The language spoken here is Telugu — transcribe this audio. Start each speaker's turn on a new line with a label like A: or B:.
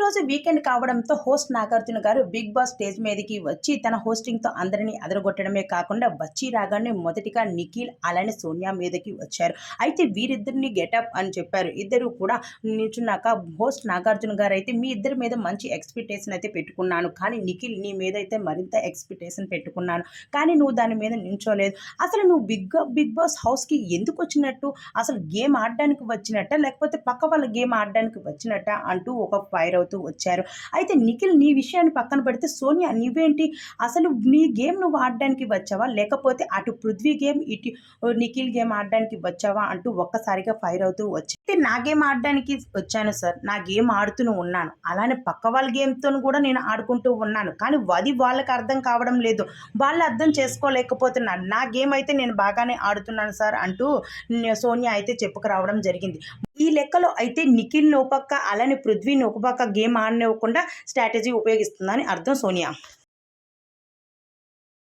A: రోజు వీకెండ్ కావడంతో హోస్ట్ నాగార్జున గారు బిగ్ బాస్ స్టేజ్ మీదకి వచ్చి తన హోస్టింగ్తో అందరినీ అదరగొట్టడమే కాకుండా వచ్చి రాగానే మొదటిగా నిఖిల్ అలానే సోనియా మీదకి వచ్చారు. అయితే వీరిద్దరిని గెటప్ అని చెప్పారు. ఇద్దరు కూడా నిల్చున్నాక హోస్ట్ నాగార్జున గారు అయితే మీ ఇద్దరి మీద మంచి ఎక్స్పెక్టేషన్ అయితే పెట్టుకున్నాను. కానీ నిఖిల్ నీ మీద అయితే మరింత ఎక్స్పెక్టేషన్ పెట్టుకున్నాను. కానీ నువ్వు దాని మీద నించోలేదు అసలు నువ్వు బిగ్ బిగ్ బాస్ హౌస్కి ఎందుకు వచ్చినట్టు? అసలు గేమ్ ఆడడానికి వచ్చినట్ట? లేకపోతే పక్క వాళ్ళ గేమ్ ఆడడానికి వచ్చినట్ట? అంటూ ఒక ఫైర్ అవుతుంది. మాట్లాడుతూ వచ్చారు. అయితే నిఖిల్ నీ విషయాన్ని పక్కన పెడితే సోనియా నీవేంటి అసలు నీ గేమ్ నువ్వు ఆడడానికి వచ్చావా? లేకపోతే అటు పృథ్వీ గేమ్ ఇటు నిఖిల్ గేమ్ ఆడడానికి వచ్చావా? అంటూ ఒక్కసారిగా ఫైర్ అవుతూ వచ్చి నా గేమ్ ఆడడానికి వచ్చాను సార్. నా గేమ్ ఆడుతూనే ఉన్నాను. అలానే పక్క వాళ్ళ గేమ్తో కూడా నేను ఆడుకుంటూ ఉన్నాను. కానీ అది వాళ్ళకి అర్థం కావడం లేదు. వాళ్ళు అర్థం చేసుకోలేకపోతున్నారు. నా గేమ్ అయితే నేను బాగానే ఆడుతున్నాను సార్ అంటూ సోనియా అయితే చెప్పుకురావడం జరిగింది. ఈ లెక్కలో అయితే నిఖిల్ ఒక పక్క అలానే పృథ్వీని ఒక పక్క గేమ్ ఆడనివ్వకుండా స్ట్రాటజీ ఉపయోగిస్తుందని అర్థం సోనియా.